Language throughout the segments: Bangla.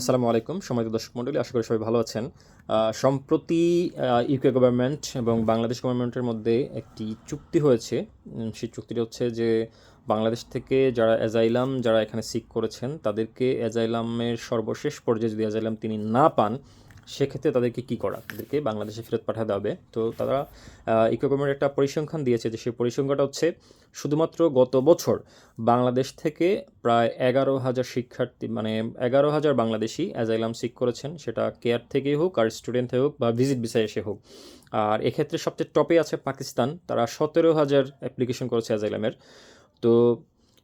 আসসালামু আলাইকুম সময় দর্শক মণ্ডলী আশা করি সবাই ভালো আছেন। সম্প্রতি ইউকে গভর্নমেন্ট এবং বাংলাদেশ গভর্নমেন্টের মধ্যে একটি চুক্তি হয়েছে। সেই চুক্তিটি হচ্ছে যে, বাংলাদেশ থেকে যারা অ্যাজাইলাম যারা এখানে সিক করেছেন, তাদেরকে অ্যাজাইলামের সর্বশেষ পর্যায়ে যদি অ্যাজাইলাম তিনি না পান সেক্ষেত্রে তাদেরকে কি করা? তাদেরকে বাংলাদেশে ফেরত পাঠাতে হবে। তো তারা গভর্নমেন্ট একটা পরিসংখ্যান দিয়েছে যে সেই পরিসংখ্যানটা হচ্ছে শুধুমাত্র গত বছর বাংলাদেশ থেকে প্রায় এগারো হাজার শিক্ষার্থী মানে এগারো হাজার বাংলাদেশি অ্যাজাইলাম সিক করেছেন। সেটা কেয়ার থেকেই হোক আর স্টুডেন্ট হোক বা ভিজিট ভিসায় এসে হোক। আর এক্ষেত্রে সবচেয়ে টপে আছে পাকিস্তান। তারা সতেরো হাজার অ্যাপ্লিকেশন করেছে অ্যাজাইলামের তো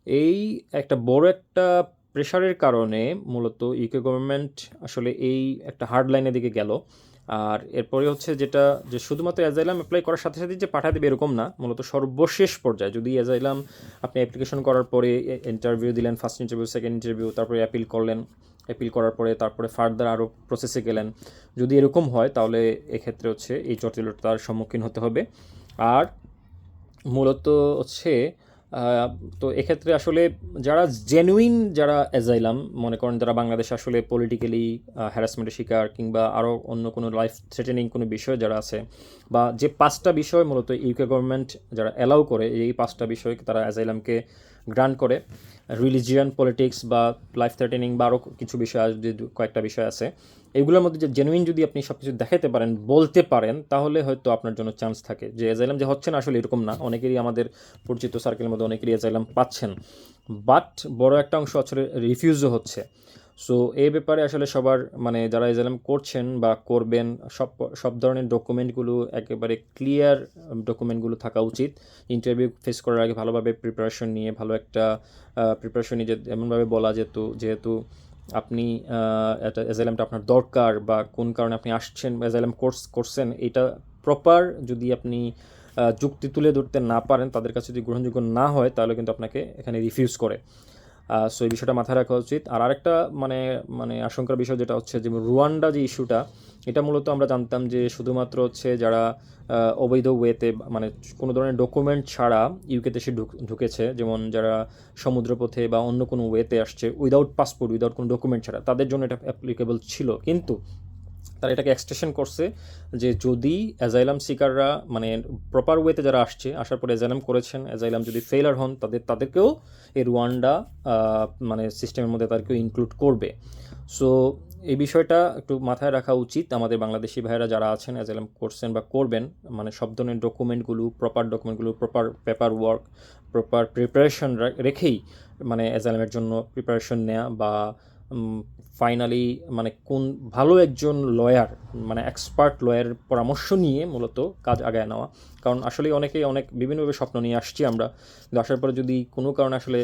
এই একটা বড় একটা প্রেশারের কারণে মূলত ইউকে গভর্নমেন্ট আসলে এই একটা হার্ড লাইনের দিকে গেল। আর এরপরে হচ্ছে যেটা, যে শুধুমাত্র অ্যাজাইলাম অ্যাপ্লাই করার সাথে সাথে যে পাঠাতে দেবে এরকম না, মূলত সর্বশেষ পর্যায়ে যদি অ্যাজাইলাম আপনি অ্যাপ্লিকেশন করার পরে ইন্টারভিউ দিলেন ফার্স্ট ইন্টারভিউ সেকেন্ড ইন্টারভিউ তারপরে অ্যাপিল করলেন অ্যাপিল করার পরে তারপরে ফার্দার আরও প্রসেসে গেলেন। যদি এরকম হয়, তাহলে এক্ষেত্রে হচ্ছে এই জটিলতার সম্মুখীন হতে হবে। আর মূলত হচ্ছে তো এক্ষেত্রে আসলে যারা জেনুইন যারা অ্যাজাইলাম মনে করেন যারা বাংলাদেশে আসলে পলিটিক্যালি হ্যারাসমেন্টের শিকার কিংবা আরও অন্য কোনো লাইফ থ্রেটেনিং কোনো বিষয় যারা আছে বা যে পাঁচটা বিষয় মূলত ইউকে গভর্নমেন্ট যারা অ্যালাউ করে, এই পাঁচটা বিষয় তারা অ্যাজাইলামকে গ্রান্ট করে। রিলিজিয়ান পলিটিক্স বা লাইফ থ্রেটেনিং বা আরও কিছু বিষয় আছে, যে কয়েকটা বিষয় আছে। এগুলোর মধ্যে যে জেনুইন যদি আপনি সব কিছু দেখাতে পারেন বলতে পারেন তাহলে হয়তো আপনার জন্য চান্স থাকে। যে এজাইলাম যে হচ্ছে না আসলে এরকম না। অনেকেরই আমাদের পরিচিত সার্কেলের মধ্যে অনেকেরই এজাইলাম পাচ্ছেন। বাট বড় একটা অংশ আসলে রিফিউজও হচ্ছে। সো এই ব্যাপারে আসলে সবার মানে যারা এজাইলাম করছেন বা করবেন সব সব ধরনের ডকুমেন্টগুলো একেবারে ক্লিয়ার ডকুমেন্টগুলো থাকা উচিত। ইন্টারভিউ ফেস করার আগে ভালোভাবে প্রিপারেশন নিয়ে ভালো একটা প্রিপারেশন নিয়ে এমনভাবে বলা যেত যেহেতু আপনি আহ, একটা অ্যাজাইলামটা আপনার দরকার বা কোন কারণে আপনি আসছেন অ্যাজাইলাম কোর্স করছেন এটা প্রপার যদি আপনি যুক্তি তুলে ধরতে না পারেন তাদের কাছে যদি গ্রহণযোগ্য না হয় তাহলে কিন্তু আপনাকে এখানে রিফিউজ করে। সো এই বিষয়টা মাথায় রাখা উচিত। আর আরেকটা মানে মানে আশঙ্কার বিষয় যেটা হচ্ছে যে রুয়ান্ডা যে ইস্যুটা, এটা মূলত আমরা জানতাম যে শুধুমাত্র হচ্ছে যারা অবৈধ ওয়েতে মানে কোনো ধরনের ডকুমেন্ট ছাড়া ইউকেতে সে ঢুক- ঢুকেছে, যেমন যারা সমুদ্রপথে বা অন্য কোনো ওয়েতে আসছে উইদাউট পাসপোর্ট উইদাউট কোনো ডকুমেন্ট ছাড়া, তাদের জন্য এটা অ্যাপ্লিকেবল ছিল। কিন্তু তারা এটাকে এক্সটেনশন করছে যে যদি অ্যাজাইলাম সিকাররা মানে প্রপার ওয়েতে যারা আসছে, আসার পরে অ্যাজাইলাম করেছেন অ্যাজাইলাম যদি ফেলার হন, তাদের, তাদেরকেও এই রুয়ান্ডা মানে সিস্টেমের মধ্যে তাদেরকেও ইনক্লুড করবে। সো এই বিষয়টা একটু মাথায় রাখা উচিত। আমাদের বাংলাদেশি ভাইয়েরা যারা আছেন অ্যাজাইলাম করছেন বা করবেন মানে সব ধরনের ডকুমেন্টগুলো প্রপার ডকুমেন্টগুলো proper paper work proper preparation রেখেই মানে অ্যাজাইলামের জন্য প্রিপারেশন নেওয়া বা ফাইনালি মানে কোন ভালো একজন লয়ার মানে এক্সপার্ট লয়ারের পরামর্শ নিয়ে মূলত কাজ আগায় নেওয়া। কারণ আসলে অনেকেই অনেক বিভিন্নভাবে স্বপ্ন নিয়ে আসছি আমরা। কিন্তু আসার পরে যদি কোনো কারণে আসলে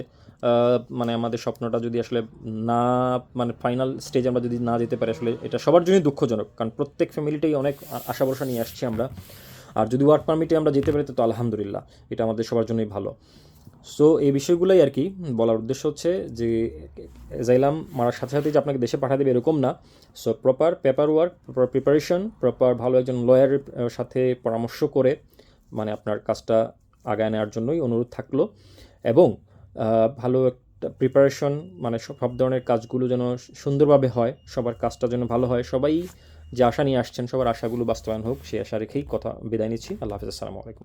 মানে আমাদের স্বপ্নটা যদি আসলে না মানে ফাইনাল স্টেজ আমরা যদি না যেতে পারি, আসলে এটা সবার জন্যই দুঃখজনক। কারণ প্রত্যেক ফ্যামিলিটাই অনেক আশা ভরসা নিয়ে আসছি আমরা। আর যদি ওয়ার্ক পারমিটে আমরা যেতে পারি তো আলহামদুলিল্লাহ, এটা আমাদের সবার জন্যই ভালো। সো এই বিষয়গুলোই আর কি বলার উদ্দেশ্য হচ্ছে যে, জাইলাম মারার সাথে সাথে যে আপনাকে দেশে পাঠিয়ে দেবে এরকম না। So proper paper work proper preparation proper ভালো একজন লয়ারের সাথে পরামর্শ করে মানে আপনার কাজটা আগায় নেওয়ার জন্যই অনুরোধ থাকল। এবং ভালো একটা প্রিপারেশন মানে সব ধরনের কাজগুলো যেন সুন্দরভাবে হয়, সবার কাজটা যেন ভালো হয়। সবাই যে আশা নিয়ে আসছেন, সবার আশাগুলো বাস্তবায়ন হোক, সেই আশা রেখেই কথা বিদায় নিচ্ছি। আল্লাহ হাফিজ, আসসালামু আলাইকুম।